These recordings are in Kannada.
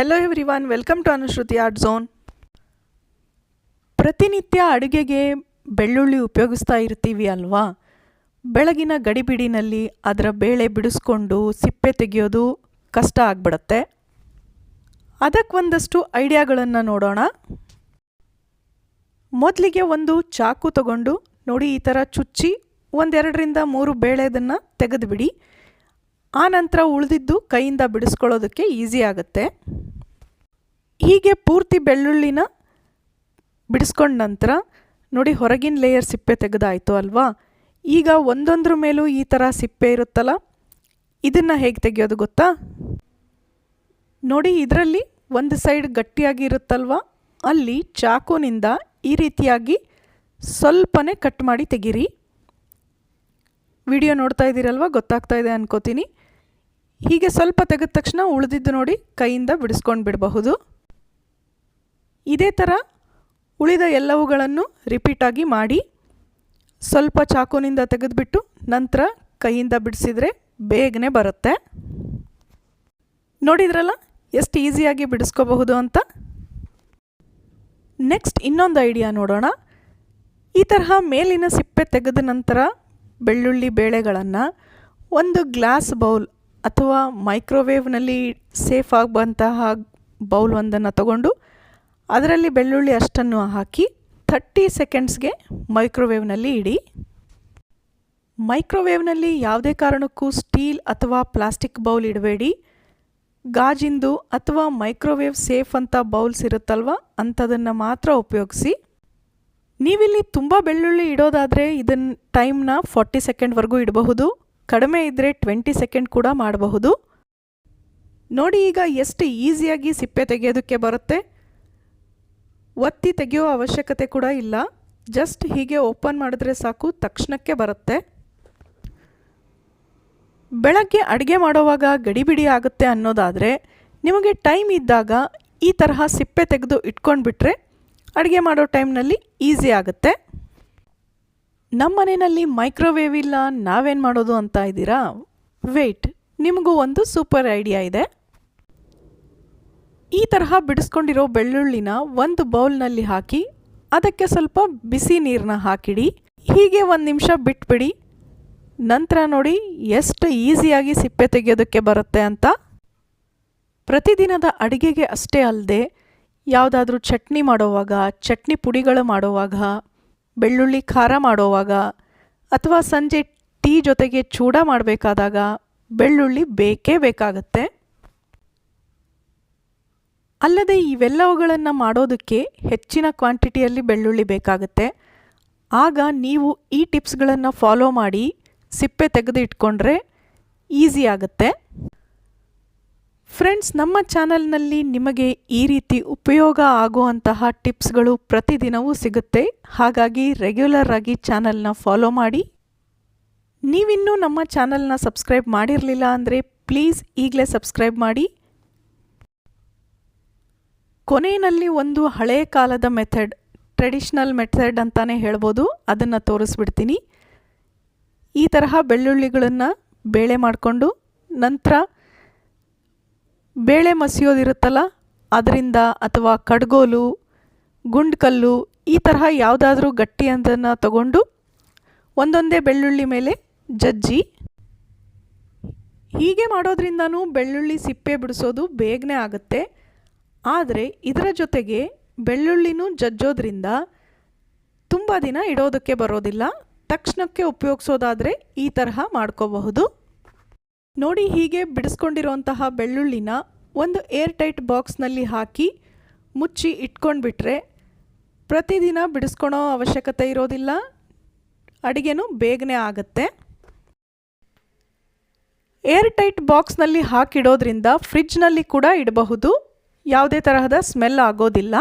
Hello everyone welcome to Anushruti art zone ಪ್ರತಿನಿತ್ಯ ಅಡುಗೆಗೆ ಬೆಳ್ಳುಳ್ಳಿ ಉಪಯೋಗಿಸ್ತಾ ಇರ್ತೀವಿ ಅಲ್ವಾ? ಬೆಳಗಿನ ಗಡಿಬಿಡಿನಲ್ಲಿ ಅದರ ಬೇಳೆ ಬಿಡಿಸ್ಕೊಂಡು ಸಿಪ್ಪೆ ತೆಗೆಯೋದು ಕಷ್ಟ ಆಗ್ಬಿಡತ್ತೆ. ಅದಕ್ಕೆ ಒಂದಷ್ಟು ಐಡಿಯಾಗಳನ್ನು ನೋಡೋಣ. ಮೊದಲಿಗೆ ಒಂದು ಚಾಕು ತಗೊಂಡು ನೋಡಿ ಈ ಥರ ಚುಚ್ಚಿ ಒಂದೆರಡರಿಂದ ಮೂರು ಬೇಳೆದನ್ನು ತೆಗೆದುಬಿಡಿ. ಆ ನಂತರ ಉಳಿದಿದ್ದು ಕೈಯಿಂದ ಬಿಡಿಸ್ಕೊಳ್ಳೋದಕ್ಕೆ ಈಸಿ ಆಗುತ್ತೆ. ಹೀಗೆ ಪೂರ್ತಿ ಬೆಳ್ಳುಳ್ಳಿನ ಬಿಡಿಸ್ಕೊಂಡ ನಂತರ ನೋಡಿ ಹೊರಗಿನ ಲೇಯರ್ ಸಿಪ್ಪೆ ತೆಗೆದಾಯಿತು ಅಲ್ವಾ? ಈಗ ಒಂದೊಂದ್ರ ಮೇಲೂ ಈ ಥರ ಸಿಪ್ಪೆ ಇರುತ್ತಲ್ಲ, ಇದನ್ನು ಹೇಗೆ ತೆಗೆಯೋದು ಗೊತ್ತಾ? ನೋಡಿ ಇದರಲ್ಲಿ ಒಂದು ಸೈಡ್ ಗಟ್ಟಿಯಾಗಿ ಇರುತ್ತಲ್ವ? ಅಲ್ಲಿ ಚಾಕುನಿಂದ ಈ ರೀತಿಯಾಗಿ ಸ್ವಲ್ಪನೇ ಕಟ್ ಮಾಡಿ ತೆಗೀರಿ. ವಿಡಿಯೋ ನೋಡ್ತಾ ಇದ್ದೀರಲ್ವ? ಗೊತ್ತಾಗ್ತಾ ಇದೆ ಅನ್ಕೋತೀನಿ. ಹೀಗೆ ಸ್ವಲ್ಪ ತೆಗೆದ ತಕ್ಷಣ ಉಳಿದಿದ್ದು ನೋಡಿ ಕೈಯಿಂದ ಬಿಡಿಸ್ಕೊಂಡು ಬಿಡಬಹುದು. ಇದೇ ಥರ ಉಳಿದ ಎಲ್ಲವುಗಳನ್ನು ರಿಪೀಟಾಗಿ ಮಾಡಿ ಸ್ವಲ್ಪ ಚಾಕುನಿಂದ ತೆಗೆದುಬಿಟ್ಟು ನಂತರ ಕೈಯಿಂದ ಬಿಡಿಸಿದರೆ ಬೇಗನೆ ಬರುತ್ತೆ. ನೋಡಿದ್ರಲ್ಲ, ಎಷ್ಟು ಈಸಿಯಾಗಿ ಬಿಡಿಸ್ಕೋಬಹುದು ಅಂತ? ನೆಕ್ಸ್ಟ್ ಇನ್ನೊಂದು ಐಡಿಯಾ ನೋಡೋಣ. ಈ ತರಹ ಮೇಲಿನ ಸಿಪ್ಪೆ ತೆಗೆದ ನಂತರ ಬೆಳ್ಳುಳ್ಳಿ ಬೇಳೆಗಳನ್ನು ಒಂದು ಗ್ಲಾಸ್ ಬೌಲ್ ಅಥವಾ ಮೈಕ್ರೋವೇವ್ನಲ್ಲಿ ಸೇಫ್ ಆಗುವಂತಹ ಬೌಲ್ ಒಂದನ್ನು ತಗೊಂಡು ಅದರಲ್ಲಿ ಬೆಳ್ಳುಳ್ಳಿ ಅಷ್ಟನ್ನು ಹಾಕಿ ಥರ್ಟಿ ಸೆಕೆಂಡ್ಸ್ಗೆ ಮೈಕ್ರೋವೇವ್ನಲ್ಲಿ ಇಡಿ. ಮೈಕ್ರೋವೇವ್ನಲ್ಲಿ ಯಾವುದೇ ಕಾರಣಕ್ಕೂ ಸ್ಟೀಲ್ ಅಥವಾ ಪ್ಲಾಸ್ಟಿಕ್ ಬೌಲ್ ಇಡಬೇಡಿ. ಗಾಜಿಂದು ಅಥವಾ ಮೈಕ್ರೋವೇವ್ ಸೇಫ್ ಅಂತ ಬೌಲ್ಸ್ ಇರುತ್ತಲ್ವ ಅಂಥದನ್ನು ಮಾತ್ರ ಉಪಯೋಗಿಸಿ. ನೀವಿಲ್ಲಿ ತುಂಬ ಬೆಳ್ಳುಳ್ಳಿ ಇಡೋದಾದರೆ ಇದನ್ನು ಟೈಮ್ನ ಫಾರ್ಟಿ ಸೆಕೆಂಡ್ವರೆಗೂ ಇಡಬಹುದು. ಕಡಿಮೆ ಇದ್ದರೆ ಟ್ವೆಂಟಿ ಸೆಕೆಂಡ್ ಕೂಡ ಮಾಡಬಹುದು. ನೋಡಿ ಈಗ ಎಷ್ಟು ಈಸಿಯಾಗಿ ಸಿಪ್ಪೆ ತೆಗೆಯೋದಕ್ಕೆ ಬರುತ್ತೆ. ಒತ್ತಿ ತೆಗೆಯೋ ಅವಶ್ಯಕತೆ ಕೂಡ ಇಲ್ಲ. ಜಸ್ಟ್ ಹೀಗೆ ಓಪನ್ ಮಾಡಿದ್ರೆ ಸಾಕು, ತಕ್ಷಣಕ್ಕೆ ಬರುತ್ತೆ. ಬೆಳಗ್ಗೆ ಅಡುಗೆ ಮಾಡುವಾಗ ಗಡಿಬಿಡಿ ಆಗುತ್ತೆ ಅನ್ನೋದಾದರೆ, ನಿಮಗೆ ಟೈಮ್ ಇದ್ದಾಗ ಈ ತರಹ ಸಿಪ್ಪೆ ತೆಗೆದು ಇಟ್ಕೊಂಡ್ಬಿಟ್ರೆ ಅಡುಗೆ ಮಾಡೋ ಟೈಮ್ನಲ್ಲಿ ಈಸಿ ಆಗುತ್ತೆ. ನಮ್ಮ ಮನೆಯಲ್ಲಿ ಮೈಕ್ರೋವೇವ್ ಇಲ್ಲ, ನಾವೇನು ಮಾಡೋದು ಅಂತ ಇದ್ದೀರಾ? ವೆಯ್ಟ್ ನಿಮಗೂ ಒಂದು ಸೂಪರ್ ಐಡಿಯಾ ಇದೆ. ಈ ತರಹ ಬಿಡಿಸ್ಕೊಂಡಿರೋ ಬೆಳ್ಳುಳ್ಳಿನ ಒಂದು ಬೌಲ್ನಲ್ಲಿ ಹಾಕಿ, ಅದಕ್ಕೆ ಸ್ವಲ್ಪ ಬಿಸಿ ನೀರನ್ನ ಹಾಕಿಡಿ. ಹೀಗೆ ಒಂದು ನಿಮಿಷ ಬಿಟ್ಬಿಡಿ. ನಂತರ ನೋಡಿ ಎಷ್ಟು ಈಸಿಯಾಗಿ ಸಿಪ್ಪೆ ತೆಗೆಯೋದಕ್ಕೆ ಬರುತ್ತೆ ಅಂತ. ಪ್ರತಿದಿನದ ಅಡುಗೆಗೆ ಅಷ್ಟೇ ಅಲ್ಲದೆ ಯಾವುದಾದ್ರೂ ಚಟ್ನಿ ಮಾಡೋವಾಗ, ಚಟ್ನಿ ಪುಡಿಗಳು ಮಾಡೋವಾಗ ಬೆಳ್ಳುಳ್ಳಿ ಖಾರ ಮಾಡೋವಾಗ ಅಥವಾ ಸಂಜೆ ಟೀ ಜೊತೆಗೆ ಚೂಡ ಮಾಡಬೇಕಾದಾಗ ಬೆಳ್ಳುಳ್ಳಿ ಬೇಕೇ ಬೇಕಾಗತ್ತೆ. ಅಲ್ಲದೆ ಇವೆಲ್ಲವುಗಳನ್ನು ಮಾಡೋದಕ್ಕೆ ಹೆಚ್ಚಿನ ಕ್ವಾಂಟಿಟಿಯಲ್ಲಿ ಬೆಳ್ಳುಳ್ಳಿ ಬೇಕಾಗುತ್ತೆ. ಆಗ ನೀವು ಈ ಟಿಪ್ಸ್ಗಳನ್ನು ಫಾಲೋ ಮಾಡಿ ಸಿಪ್ಪೆ ತೆಗೆದು ಇಟ್ಕೊಂಡ್ರೆ ಈಸಿ ಆಗುತ್ತೆ. ಫ್ರೆಂಡ್ಸ್ ನಮ್ಮ ಚಾನಲ್ನಲ್ಲಿ ನಿಮಗೆ ಈ ರೀತಿ ಉಪಯೋಗ ಆಗುವಂತಹ ಟಿಪ್ಸ್ಗಳು ಪ್ರತಿದಿನವೂ ಸಿಗುತ್ತೆ. ಹಾಗಾಗಿ ರೆಗ್ಯುಲರ್ ಆಗಿ ಚಾನಲ್ನ ಫಾಲೋ ಮಾಡಿ. ನೀವಿನ್ನೂ ನಮ್ಮ ಚಾನಲ್ನ ಸಬ್ಸ್ಕ್ರೈಬ್ ಮಾಡಿರಲಿಲ್ಲ ಅಂದರೆ ಪ್ಲೀಸ್ ಈಗಲೇ ಸಬ್ಸ್ಕ್ರೈಬ್ ಮಾಡಿ. ಕೊನೆಯಲ್ಲಿ ಒಂದು ಹಳೆಯ ಕಾಲದ ಮೆಥಡ್ ಟ್ರೆಡಿಷ್ನಲ್ ಮೆಥಡ್ ಅಂತಲೇ ಹೇಳ್ಬೋದು. ಅದನ್ನು ತೋರಿಸ್ಬಿಡ್ತೀನಿ. ಈ ತರಹ ಬೆಳ್ಳುಳ್ಳಿಗಳನ್ನು ಬೇಳೆ ಮಾಡಿಕೊಂಡು ನಂತರ ಬೇಳೆ ಮಸಿಯೋದಿರುತ್ತಲ್ಲ, ಅದರಿಂದ ಅಥವಾ ಕಡ್ಗೋಲು, ಗುಂಡ್ಕಲ್ಲು, ಈ ತರಹ ಯಾವುದಾದ್ರೂ ಗಟ್ಟಿ ಅದನ್ನು ತಗೊಂಡು ಒಂದೊಂದೇ ಬೆಳ್ಳುಳ್ಳಿ ಮೇಲೆ ಜಜ್ಜಿ. ಹೀಗೆ ಮಾಡೋದ್ರಿಂದನೂ ಬೆಳ್ಳುಳ್ಳಿ ಸಿಪ್ಪೆ ಬಿಡಿಸೋದು ಬೇಗನೆ ಆಗುತ್ತೆ. ಆದರೆ ಇದರ ಜೊತೆಗೆ ಬೆಳ್ಳುಳ್ಳಿನೂ ಜಜ್ಜೋದ್ರಿಂದ ತುಂಬ ದಿನ ಇಡೋದಕ್ಕೆ ಬರೋದಿಲ್ಲ. ತಕ್ಷಣಕ್ಕೆ ಉಪಯೋಗಿಸೋದಾದರೆ ಈ ತರಹ ಮಾಡ್ಕೋಬಹುದು. ನೋಡಿ ಹೀಗೆ ಬಿಡಿಸ್ಕೊಂಡಿರುವಂತಹ ಬೆಳ್ಳುಳ್ಳಿನ ಒಂದು ಏರ್ ಟೈಟ್ ಬಾಕ್ಸ್ನಲ್ಲಿ ಹಾಕಿ ಮುಚ್ಚಿ ಇಟ್ಕೊಂಡ್ಬಿಟ್ರೆ ಪ್ರತಿದಿನ ಬಿಡಿಸ್ಕೊಳೋ ಅವಶ್ಯಕತೆ ಇರೋದಿಲ್ಲ. ಅಡುಗೆನೂ ಬೇಗನೆ ಆಗುತ್ತೆ. ಏರ್ ಟೈಟ್ ಬಾಕ್ಸ್ನಲ್ಲಿ ಹಾಕಿಡೋದ್ರಿಂದ ಫ್ರಿಡ್ಜ್ನಲ್ಲಿ ಕೂಡ ಇಡಬಹುದು. ಯಾವುದೇ ತರಹದ ಸ್ಮೆಲ್ ಆಗೋದಿಲ್ಲ.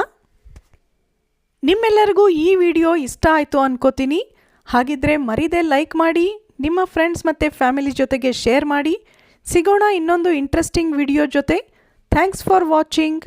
ನಿಮ್ಮೆಲ್ಲರಿಗೂ ಈ ವಿಡಿಯೋ ಇಷ್ಟ ಆಯಿತು ಅನ್ಕೋತೀನಿ. ಹಾಗಿದ್ರೆ ಮರಿದೆ ಲೈಕ್ ಮಾಡಿ. ನಿಮ್ಮ ಫ್ರೆಂಡ್ಸ್ ಮತ್ತು ಫ್ಯಾಮಿಲಿ ಜೊತೆಗೆ ಶೇರ್ ಮಾಡಿ. ಸಿಗೋಣ ಇನ್ನೊಂದು ಇಂಟ್ರೆಸ್ಟಿಂಗ್ ವಿಡಿಯೋ ಜೊತೆ. Thanks for watching